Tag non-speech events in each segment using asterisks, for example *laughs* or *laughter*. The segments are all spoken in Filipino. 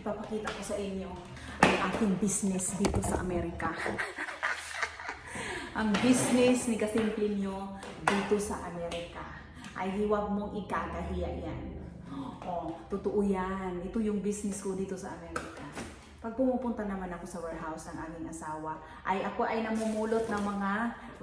ipapakita ko sa inyo ang aking business dito sa Amerika. *laughs* ang business ni Kasimple nyo dito sa Amerika ay hiwag mong ikakahiya yan. Oh, totoo yan. Ito yung business ko dito sa Amerika. Pag pumupunta naman ako sa warehouse ng aming asawa, ay ako ay namumulot ng mga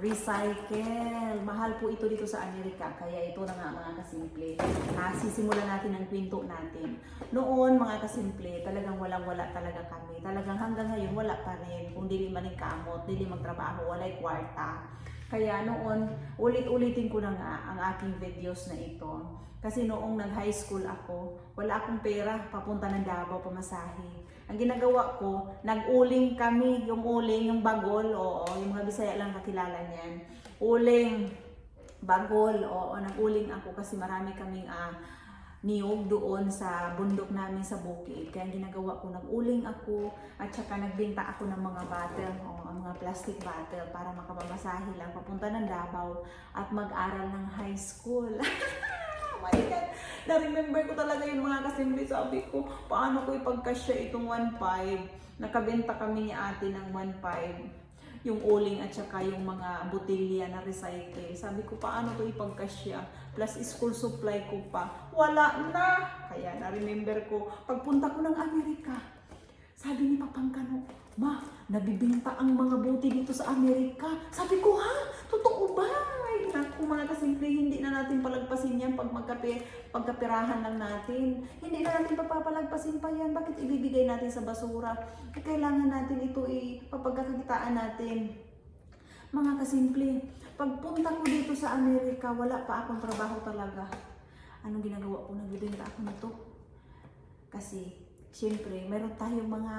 recycle. Mahal po ito dito sa Amerika, kaya ito na nga mga kasimple. Ah, sisimulan natin ang kwento natin. Noon mga kasimple, talagang walang-wala talaga kami. Talagang hanggang ngayon wala pa rin. Kung dili man kamot, dili magtrabaho, walay kwarta. Kaya noon, ulit-ulitin ko na nga ang aking videos na ito. Kasi noong nag-high school ako, wala akong pera papunta ng Davao pamasahe. Ang ginagawa ko, nag-uling kami, yung uling, yung bagol, oo, yung mga Bisaya lang kakilala niyan. Uling, bagol, oo, nag-uling ako kasi marami kaming ah, niyog doon sa bundok namin sa bukid. Kaya ginagawa ko, nag-uling ako at saka nagbenta ako ng mga bottle, o mga plastic bottle para makapamasahe lang papunta ng Davao at mag-aral ng high school. *laughs* oh my God! Na-remember ko talaga yung mga kasimbi. Sabi ko, paano ko ipagkasya itong 1.5? Nakabenta kami ni ate ng 1.5 yung uling at saka yung mga botelya na recycle. Sabi ko, paano to ipagkasya? Plus school supply ko pa. Wala na! Kaya na-remember ko, pagpunta ko ng Amerika, sabi ni Papangkano, Ma, nabibinta ang mga buti dito sa Amerika. Sabi ko, ha? Totoo ba? Ay, naku mga kasimple, hindi na natin palagpasin yan pag magkape, pagkapirahan lang natin. Hindi na natin papapalagpasin pa yan. Bakit ibibigay natin sa basura? Eh, kailangan natin ito ipapagkakakitaan natin. Mga kasimple, pagpunta ko dito sa Amerika, wala pa akong trabaho talaga. Anong ginagawa ko? Nagbibenta ako nito. Kasi, siyempre, meron tayong mga,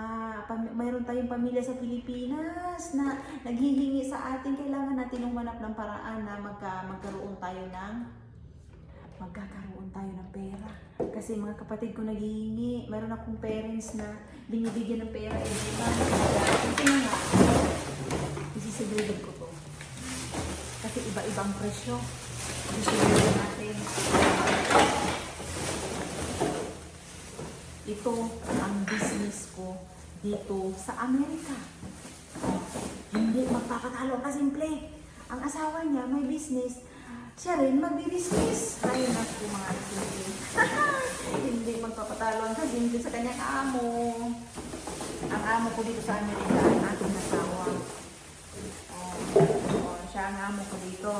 meron tayong pamilya sa Pilipinas na naghihingi sa atin. Kailangan natin umanap ng paraan na magka, magkaroon tayo ng, magkakaroon tayo ng pera. Kasi mga kapatid ko naghihingi. Meron akong parents na binibigyan ng pera every month. Ito na nga. Isisigurad ko to. Kasi iba-ibang presyo. Isisigurad natin. Ito ang business ko dito sa Amerika. Hindi magpapatalo ka simple. Ang asawa niya may business. Siya rin magbi-business. Ayun na po mga simple. *laughs* Hindi magpapatalo ang kasimple sa kanyang amo. Ang amo ko dito sa Amerika, ang aking asawa. Oh, oh, siya ang amo ko dito.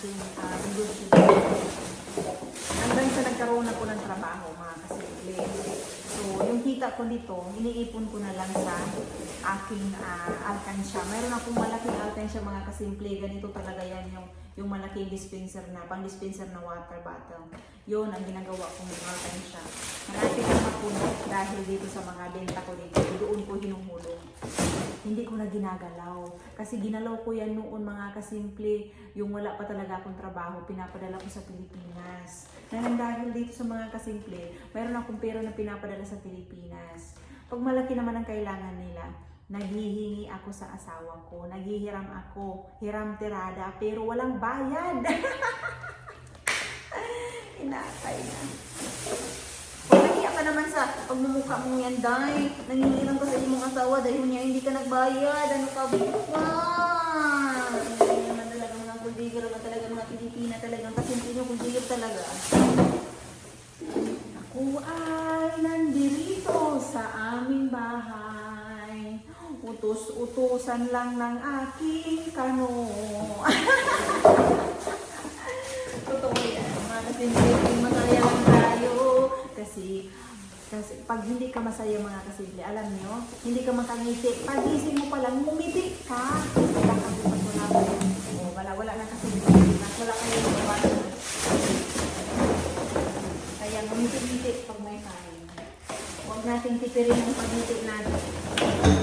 Ating uh, negosyo. Hanggang sa nagkaroon ako ng trabaho, mga kasimple. So, yung kita ko dito, iniipon ko na lang sa aking uh, alkansya. Mayroon akong malaking alkansya, mga kasimple. Ganito talaga yan yung, yung malaking dispenser na, pang dispenser na water bottle. Yun ang ginagawa kong alkansya. Malapit na mapuno dahil dito sa mga benta ko dito. Doon ko hinuhulog hindi ko na ginagalaw. Kasi ginalaw ko yan noon mga kasimple, yung wala pa talaga akong trabaho, pinapadala ko sa Pilipinas. Ngayon dahil dito sa mga kasimple, mayroon akong pera na pinapadala sa Pilipinas. Pag malaki naman ang kailangan nila, naghihingi ako sa asawa ko, naghihiram ako, hiram tirada, pero walang bayad. *laughs* Inakay na. Kung nahiya ka naman sa pagmumukha mong yan, Day, nangingilang ka sa iyong asawa dahil niya hindi ka nagbayad. Ano ka ba? Hindi naman talaga mga kuldigil, naman talaga mga Pilipina talagang kasintin yung kuldigil talaga. Ako ay nandito sa aming bahay. Utos-utusan lang ng aking kano. *laughs* Totoo yan. Mga kasintin, masaya lang tayo. Kasi, kasi pag hindi ka masaya mga kasimple, alam nyo, hindi ka makangiti. Pagising mo pa lang, ngumiti ka. Wala ka bukas wala ka. O, wala, wala na kasi. Wala ka yung gawa. Kaya ngumiti-ngiti pag may kain. Huwag nating tipirin ang pagngiti natin.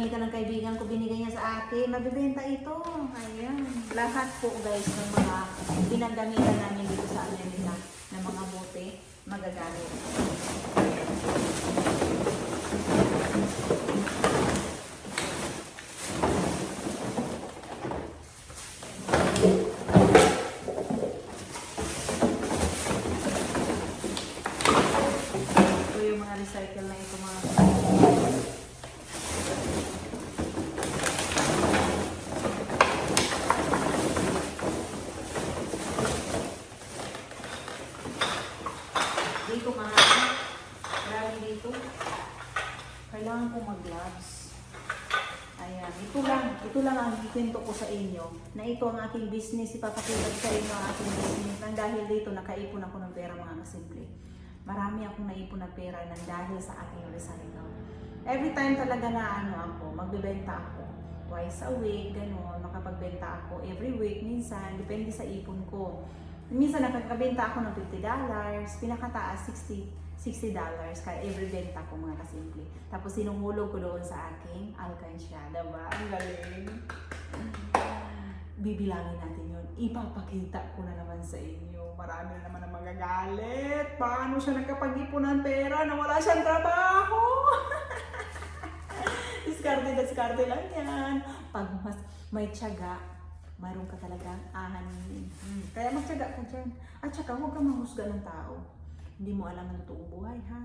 Pinagamitan ng kaibigan ko, binigay niya sa akin. mabibenta ito. Ayan. Lahat po guys ng mga pinagamitan namin dito sa Amerika ng mga bote, magagamit. Ito yung mga recycle na ito mga Dito marami. Marami dito. Mag-gloves. Ayan. Ito lang. Ito lang ang ikwento ko sa inyo. Na ito ang aking business. Ipapakita ko sa inyo ang aking business. Nang dahil dito, nakaipon ako ng pera mga kasimple. Marami akong naipon na pera nang dahil sa aking recycle. Every time talaga na ano ako, magbebenta ako. Twice a week, gano'n. Makapagbenta ako every week. Minsan, depende sa ipon ko. Minsan nakakabenta ako ng $50, pinakataas 60 $60 kaya every benta ko mga kasimple. Tapos sinungulog ko doon sa aking alkansya. Diba? Ang galing. Bibilangin natin yun. Ipapakita ko na naman sa inyo. Marami na naman ang magagalit. Paano siya nakapag-ipon ng pera na wala siyang trabaho? *laughs* diskarte, diskarte lang yan. Pag mas may tiyaga, mayroon ka talagang ahanin. Hmm. Kaya magtiyaga ka dyan. At saka huwag kang mahusga ng tao. Hindi mo alam ang totoong buhay, ha?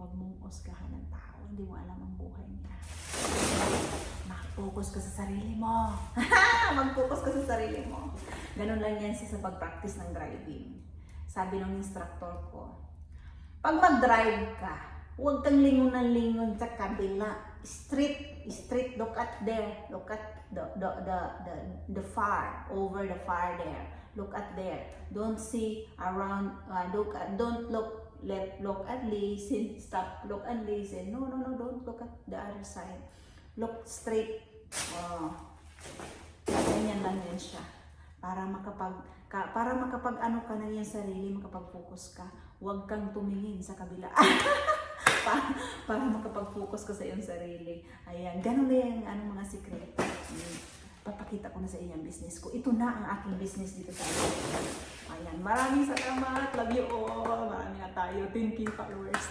Huwag mong usgahan ng tao. Hindi mo alam ang buhay niya. Mag-focus ka sa sarili mo. *laughs* Mag-focus ka sa sarili mo. Ganun lang yan sa pag-practice ng driving. Sabi ng instructor ko, pag mag-drive ka, huwag kang lingon ng lingon sa kabila. Straight, straight, look at there. Look at the, the, the, the, the far, over the far there. Look at there. Don't see around, uh, look at, don't look left, look at listen, stop, look and listen. No, no, no, don't look at the other side. Look straight. Oh. Ganyan lang yan siya. Para makapag, ka, para makapag ano ka na yung sarili, makapag-focus ka. Huwag kang tumingin sa kabila. *laughs* para, para makapag-focus ka sa iyong sarili. Ayan, ganun na yung ano, mga sikreto. Papakita ko na sa inyo business ko. Ito na ang aking business dito sa Amerika. Ayan, maraming salamat. Love you all. Marami na tayo. 10k followers.